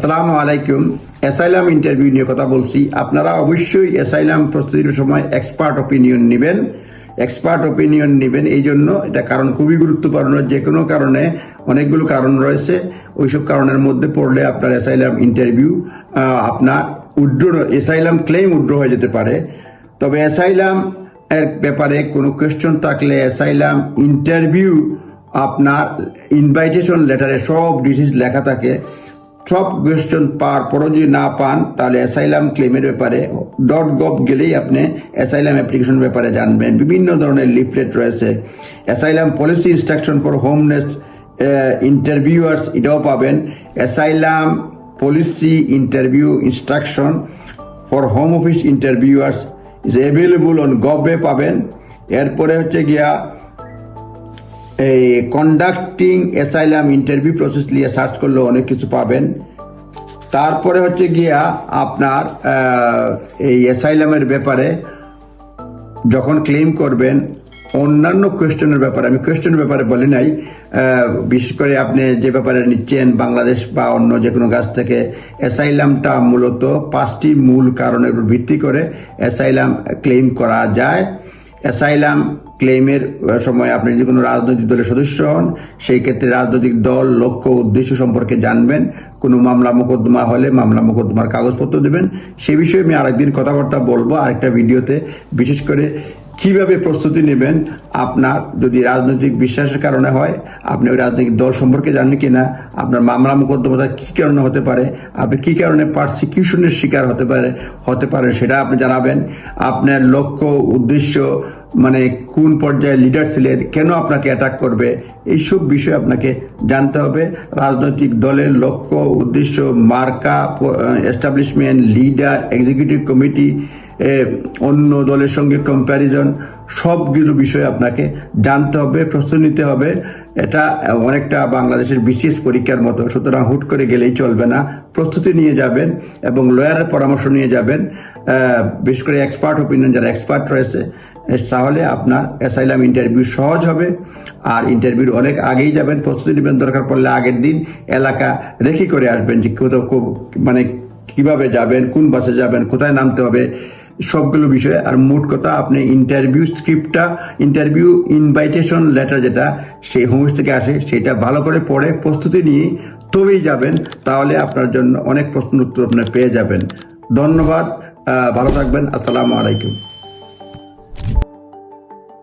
আসসালামু আলাইকুম। Asylum interview নিয়ে কথা বলছি। আপনারা অবশ্যই অ্যাসাইলাম প্রস্তুতির সময় এক্সপার্ট অপিনিয়ন নেবেন। এক্সপার্ট অপিনিয়ন নেবেন এই জন্য এটা কারণ খুবই গুরুত্বপূর্ণ। যে কোনো কারণে অনেকগুলো কারণ রয়েছে। ওইসব কারণের মধ্যে পড়লে আপনার অ্যাসাইলাম ইন্টারভিউ আপনার উড্র, অ্যাসাইলাম ক্লেম উড্র হয়ে যেতে পারে। তবে অ্যাসাইলাম এর ব্যাপারে কোনো কোয়েশ্চন থাকলে অ্যাসাইলাম ইন্টারভিউ আপনার ইনভাইটেশন লেটারে সব ডিটেলস লেখা থাকে। সব কোয়েশ্চন পাওয়ার পরও যদি না পান, তাহলে অ্যাসাইলাম ক্লেমের ব্যাপারে. ডট গভ গেলেই আপনি অ্যাসাইলাম অ্যাপ্লিকেশন ব্যাপারে জানবেন। বিভিন্ন ধরনের লিফলেট রয়েছে। Asylum policy instruction for হোমনেস interviewers এটাও পাবেন। Asylum policy interview instruction for home office interviewers is available on gov পাবেন। এরপরে হচ্ছে গিয়া এই কন্ডাক্টিং অ্যাসাইলাম ইন্টারভিউ প্রসেস নিয়ে সার্চ করলে অনেক কিছু পাবেন। তারপরে হচ্ছে গিয়া আপনার এই অ্যাসাইলামের ব্যাপারে যখন ক্লেম করবেন, অন্যান্য কোয়েশ্চেনের ব্যাপারে, আমি কোয়েশ্চেনের ব্যাপারে বলি নাই বিশেষ করে আপনি যে ব্যাপারে নিচ্ছেন, বাংলাদেশ বা অন্য যে কোনো কাছ থেকে অ্যাসাইলামটা মূলত পাঁচটি মূল কারণের উপর ভিত্তি করে অ্যাসাইলাম ক্লেম করা যায়। অ্যাসাইলাম ক্লেমের সময় আপনি যে কোনো রাজনৈতিক দলের সদস্য হন, সেই ক্ষেত্রে রাজনৈতিক দল, লক্ষ্য উদ্দেশ্য সম্পর্কে জানবেন। কোনো মামলা মোকদ্দমা হলে মামলা মোকদ্দমার কাগজপত্র দেবেন। সে বিষয়ে আমি আরেকদিন কথাবার্তা বলব আরেকটা ভিডিওতে। বিশেষ করে কীভাবে প্রস্তুতি নেবেন? আপনার যদি রাজনৈতিক বিশ্বাসের কারণে হয়, আপনি ওই রাজনৈতিক দল সম্পর্কে জানেন কি না আপনার মামলা মোকদ্দমাটা কী কারণে হতে পারে? আপনি কী কারণে পারসিকিউশনের শিকার হতে পারে হতে পারে সেটা আপনি জানাবেন। আপনার লক্ষ্য, উদ্দেশ্য মানে কোন পর্যায়ে লিডার ছিলেন, কেন আপনাকে অ্যাটাক করবে, এইসব বিষয়ে আপনাকে জানতে হবে। রাজনৈতিক দলের লক্ষ্য, উদ্দেশ্য মার্কা এস্টাবলিশমেন্ট লিডার এক্সিকিউটিভ কমিটি অন্য দলের সঙ্গে কম্প্যারিজন সবগুলো বিষয় আপনাকে জানতে হবে প্রস্তুতি নিতে হবে। এটা অনেকটা বাংলাদেশের বিশেষ পরীক্ষার মতো। সুতরাং হুট করে গেলেই চলবে না। প্রস্তুতি নিয়ে যাবেন এবং লয়ারের পরামর্শ নিয়ে যাবেন। বিশেষ করে এক্সপার্ট ওপিনিয়ন যারা এক্সপার্ট রয়েছে তাহলে আপনার অ্যাসাইলাম ইন্টারভিউ সহজ হবে। আর ইন্টারভিউর অনেক আগেই যাবেন, প্রস্তুতি নেবেন। দরকার পড়লে আগের দিন এলাকা রেখে করে আসবেন যে কোথাও মানে কীভাবে যাবেন, কোন বাসে যাবেন, কোথায় নামতে হবে। সবগুলো বিষয়ে। আর মোট কথা, আপনি ইন্টারভিউ স্ক্রিপ্টটা ইন্টারভিউ ইনভাইটেশন লেটার যেটা, সেই হোমস থেকে আসে, সেটা ভালো করে পড়ে, প্রস্তুতি নিয়ে তবেই যাবেন, তাহলে আপনার জন্য অনেক প্রশ্ন উত্তর আপনি পেয়ে যাবেন। ধন্যবাদ ভালো থাকবেন, আসসালামু আলাইকুম।